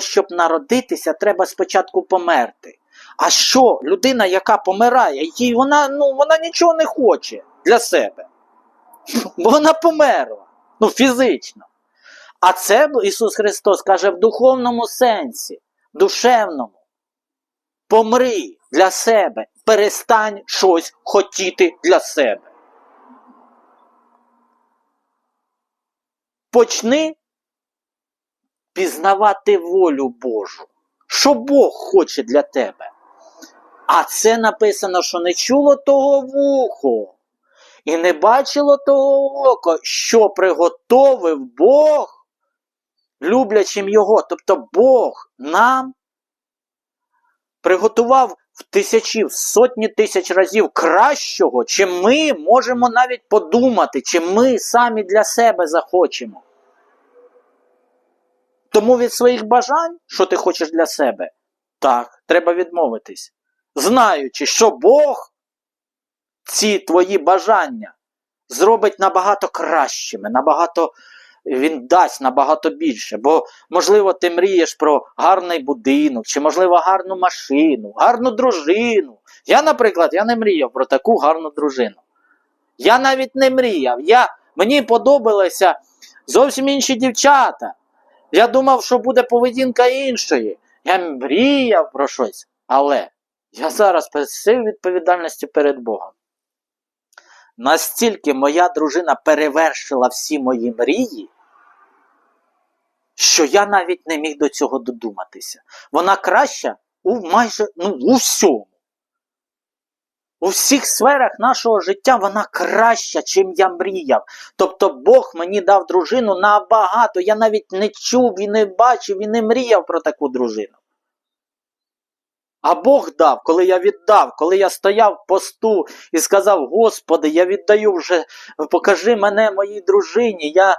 щоб народитися, треба спочатку померти. А що людина, яка помирає, їй вона, ну, вона нічого не хоче для себе. Бо вона померла. Ну, фізично. А це Ісус Христос каже в духовному сенсі, душевному. Помри для себе, перестань щось хотіти для себе. Почни пізнавати волю Божу. Що Бог хоче для тебе? А це написано, що не чуло того вухо, і не бачило того око, що приготовив Бог, люблячим його. Тобто Бог нам приготував в тисячі, в сотні тисяч разів кращого, чим ми можемо навіть подумати, чим ми самі для себе захочемо. Тому від своїх бажань, що ти хочеш для себе, так, треба відмовитись. Знаючи, що Бог ці твої бажання зробить набагато кращими, набагато він дасть набагато більше. Бо, можливо, ти мрієш про гарний будинок, чи, можливо, гарну машину, гарну дружину. Я, наприклад, я не мріяв про таку гарну дружину. Я навіть не мріяв. Я, Мені подобалися зовсім інші дівчата. Я думав, що буде поведінка іншої. Я мріяв про щось. Але я зараз просив відповідальності перед Богом. Настільки моя дружина перевершила всі мої мрії, що я навіть не міг до цього додуматися. Вона краща у майже ну, у всьому. У всіх сферах нашого життя вона краща, чим я мріяв. Тобто Бог мені дав дружину набагато. Я навіть не чув і не бачив і не мріяв про таку дружину. А Бог дав, коли я віддав, коли я стояв в посту і сказав: Господи, я віддаю вже, покажи мене моїй дружині. Я